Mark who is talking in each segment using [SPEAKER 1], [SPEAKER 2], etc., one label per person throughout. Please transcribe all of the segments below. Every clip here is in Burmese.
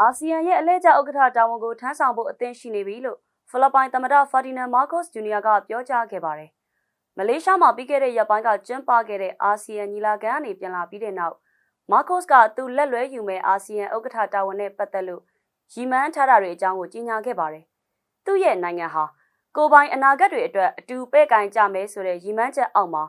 [SPEAKER 1] အာဆီယံရဲ့အလဲကျဥက္ကဋ္ဌတာဝန်ကိုထမ်းဆောင်ဖို့အသင့်ရှိနေပြီလို့ဖိလစ်ပိုင်သမ္မတဖာဒီနန်မားကိုစ်ဂျူနီယာကပြောကြားခဲ့ပါတယ်။မလေးရှားမှာပြီးခဲ့တဲ့ရက်ပိုင်းကကျင်းပခဲ့တဲ့အာဆီယံညီလာခံကနေပြန်လာပြီးတဲ့နောက်မားကိုစ်ကသူလက်လွဲယူမဲ့အာဆီယံဥက္ကဋ္ဌတာဝန်နဲ့ပတ်သက်လို့ရီမန်းထားတာတွေအကြောင်းကိုကြီးညာခဲ့ပါတယ်။သူ့ရဲ့နိုင်ငံဟာကိုယ်ပိုင်အနာဂတ်တွေအတွက်အတူပဲ့ကင်ကြမယ်ဆိုတဲ့ရီမန်းချက်အောက်မှာ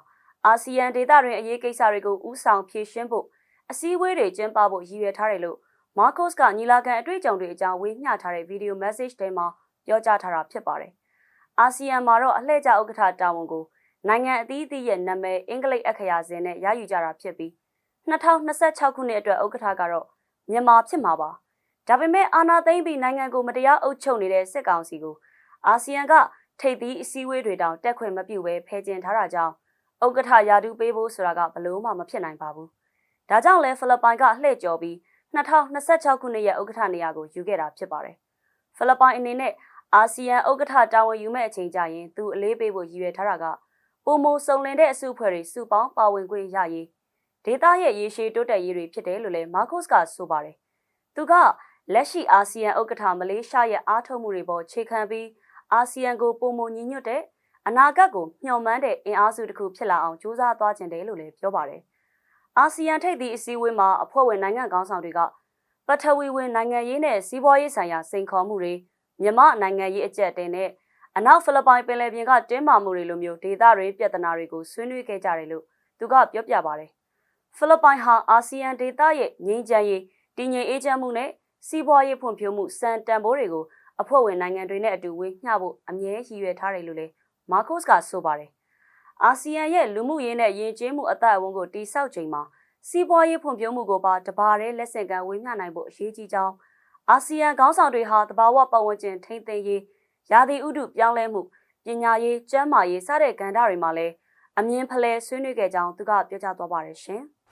[SPEAKER 1] အာဆီယံဒေသတွင်အရေးကိစ္စတွေကိုဥဆောင်ဖြေရှင်းဖို့အစည်းအဝေးတွေကျင်းပဖို့ရည်ရွယ်ထားတယ်လို့ မာကော့စ်ကညီလာခံအတွေ့အကြုံတွေအကြောင်းဝေမျှထားတဲ့ဗီဒီယိုမက်ဆေ့ချ်ထဲမှာပြောကြားထားတာဖြစ်ပါတယ်။အာဆီယံမှာတော့အလှည့်ကျဥက္ကဋ္ဌတာဝန်ကိုနိုင်ငံအသီးသီးရဲ့နာမည်အင်္ဂလိပ်အခရာစင်နဲ့ရယူကြတာဖြစ်ပြီး2026ခုနှစ်အတွက်ဥက္ကဋ္ဌကတော့မြန်မာဖြစ်မှာပါ။ဒါပေမဲ့အာဏာသိမ်းပြီးနိုင်ငံကိုမတရားအုပ်ချုပ်နေတဲ့စစ်ကောင်စီကိုအာဆီယံကထိပ်သီးအစည်းအဝေးတွေတောင်တက်ခွင့်မပြုဘဲဖယ်ကျင်ထားတာကြောင့်ဥက္ကဋ္ဌယာတူပေးဖို့ဆိုတာကဘလို့မှမဖြစ်နိုင်ပါဘူး။ဒါကြောင့်လဲဖိလစ်ပိုင်ကလှည့်ကျော်ပြီး 2026ခုနှစ်ရဲ့ဥက္ကဋ္ဌနေရာကိုယူခဲ့တာဖြစ်ပါတယ်။ဖိလစ်ပိုင်အနေနဲ့အာဆီယံဥက္ကဋ္ဌတာဝန်ယူမဲ့အချိန်ကြရင်သူအလေးပေးဖို့ရည်ရွယ်ထားတာကပုံမစုံလင်တဲ့အစုအဖွဲ့တွေစုပေါင်းပါဝင်ခွင့်ရရေးဒေသရဲ့ရေရှည်တိုးတက်ရေးတွေဖြစ်တယ်လို့လည်းမာကုစ်ကဆိုပါတယ်။သူကလက်ရှိအာဆီယံဥက္ကဋ္ဌမလေးရှားရဲ့အားထုတ်မှုတွေပေါ်ခြေခံပြီးအာဆီယံကိုပုံမညီညွတ်တဲ့အနာဂတ်ကိုမျှော်မှန်းတဲ့အင်အားစုတစ်ခုဖြစ်လာအောင်ကြိုးစားသွားခြင်းတယ်လို့လည်းပြောပါတယ်။ အာဆီယံထိပ်သီးအစည်းအဝေးမှာအဖွဲ့ဝင်နိုင်ငံခေါင်းဆောင်တွေကပထဝီဝင်နိုင်ငံရေးနဲ့စီးပွားရေးဆိုင်ရာစိန်ခေါ်မှုတွေမြန်မာနိုင်ငံရေးအကြက်တင်နဲ့အနောက်ဖိလစ်ပိုင်ပင်လယ်ပြင်ကတင်းမာမှုတွေလိုမျိုးဒေသတွေပြဿနာတွေကိုဆွေးနွေးခဲ့ကြတယ်လို့သူကပြောပြပါတယ်။ဖိလစ်ပိုင်ဟာအာဆီယံဒေသရဲ့ငြိမ်းချမ်းရေးတည်ငြိမ်အေးချမ်းမှုနဲ့စီးပွားရေးဖွံ့ဖြိုးမှုစံတန်ဖိုးတွေကိုအဖွဲ့ဝင်နိုင်ငံတွေနဲ့အတူဝေမျှဖို့အမြဲရည်ရွယ်ထားတယ်လို့လည်းမာကုစ်ကဆိုပါတယ်။ အာဆီယံရဲ့လူမှုရေးနဲ့ယဉ်ကျေးမှုအသက်အဝန်းကိုတိစောက်ချိန်မှာစီးပွားရေးဖွံ့ဖြိုးမှုကိုပါတဘာတဲ့လက်ဆင့်ကမ်းဝေမျှနိုင်ဖို့အရေးကြီးကြောင်းအာဆီယံခေါင်းဆောင်တွေဟာတဘာဝပတ်ဝန်းကျင်ထိမ့်သိမ်းရေးရာသီဥတုပြောင်းလဲမှုပညာရေးကျန်းမာရေးစတဲ့ကဏ္ဍတွေမှာလည်းအမြင်ဖလှယ်ဆွေးနွေးခဲ့ကြောင်းသူကပြောကြားသွားပါတယ်ရှင်။